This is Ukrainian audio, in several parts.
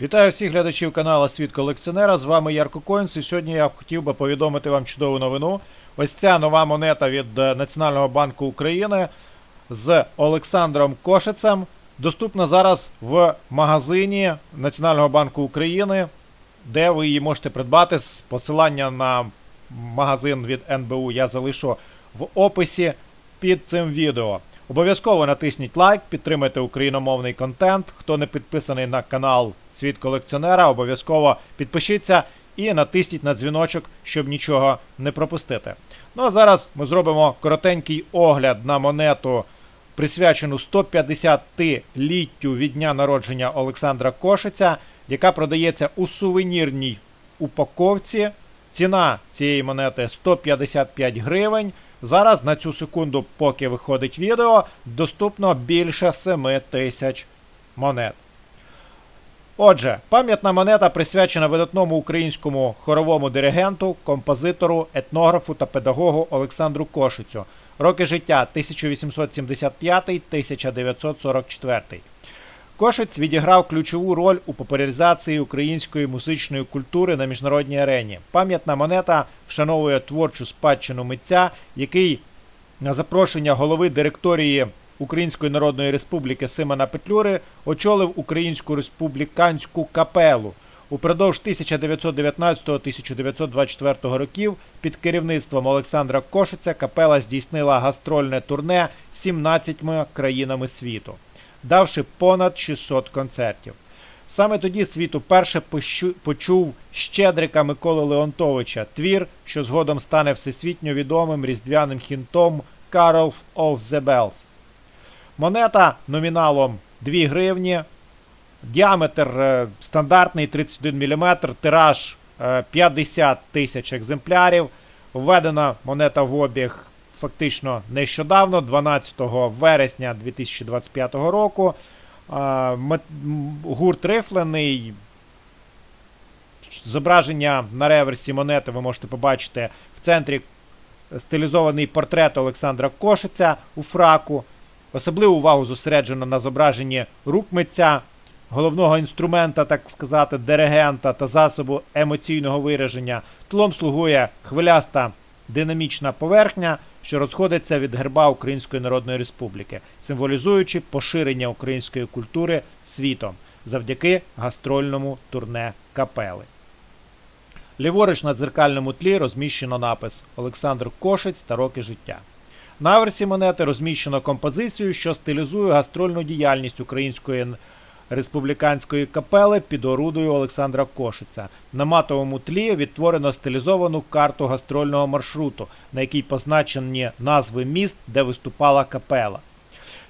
Вітаю всіх глядачів каналу Світ колекціонера. З вами Ярко Коінс. І сьогодні я хотів би повідомити вам чудову новину. Ось ця нова монета від е, Національного банку України з Олександром Кошицем. Доступна зараз в магазині Національного банку України, де ви її можете придбати. З посилання на магазин від НБУ я залишу в описі під цим відео. Обов'язково натисніть лайк, підтримайте україномовний контент. Хто не підписаний на канал Світ колекціонера, обов'язково підпишіться і натисніть на дзвіночок, щоб нічого не пропустити. Ну а зараз ми зробимо коротенький огляд на монету, присвячену 150-літтю від дня народження Олександра Кошиця, яка продається у сувенірній упаковці. Ціна цієї монети 155 гривень. Зараз на цю секунду, поки виходить відео, доступно більше 7 тисяч монет. Отже, пам'ятна монета присвячена видатному українському хоровому диригенту, композитору, етнографу та педагогу Олександру Кошицю. Роки життя 1875-1944. Кошиць відіграв ключову роль у популяризації української музичної культури на міжнародній арені. Пам'ятна монета вшановує творчу спадщину митця, який на запрошення голови директорії Української Народної Республіки Симона Петлюри очолив Українську республіканську капелу. Упродовж 1919-1924 років під керівництвом Олександра Кошиця капела здійснила гастрольне турне 17 країнами світу давши понад 600 концертів. Саме тоді світ уперше почув Щедрика Миколи Леонтовича, твір, що згодом стане всесвітньо відомим різдвяним хінтом Carol of the Bells. Монета номіналом 2 гривні, діаметр е, стандартний 31 мм, тираж е, 50 тисяч екземплярів. Введена монета в обіг фактично нещодавно, 12 вересня 2025 року. Гурт рифлений. Зображення на реверсі монети ви можете побачити в центрі стилізований портрет Олександра Кошиця у фраку. Особливу увагу зосереджено на зображенні рук митця, головного інструмента, так сказати, диригента та засобу емоційного вираження. Тлом слугує хвиляста динамічна поверхня, що розходиться від герба Української Народної Республіки, символізуючи поширення української культури світом завдяки гастрольному турне капели. Ліворуч на дзеркальному тлі розміщено напис Олександр Кошець та роки життя. На аверсі монети розміщено композицію, що стилізує гастрольну діяльність української республіканської капели під орудою Олександра Кошиця. На матовому тлі відтворено стилізовану карту гастрольного маршруту, на якій позначені назви міст, де виступала капела.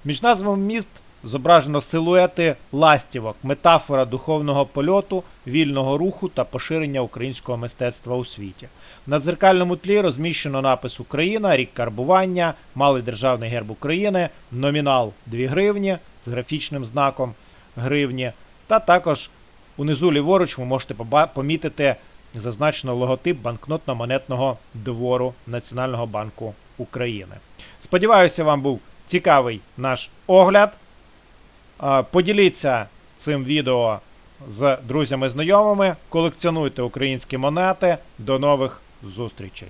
Між назвами міст зображено силуети ластівок, метафора духовного польоту, вільного руху та поширення українського мистецтва у світі. На дзеркальному тлі розміщено напис Україна, рік карбування, малий державний герб України, номінал 2 гривні з графічним знаком гривні. Та також унизу ліворуч ви можете помітити зазначено логотип банкнотно-монетного двору Національного банку України. Сподіваюся, вам був цікавий наш огляд. Поділіться цим відео з друзями-знайомими, колекціонуйте українські монети. До нових зустрічей!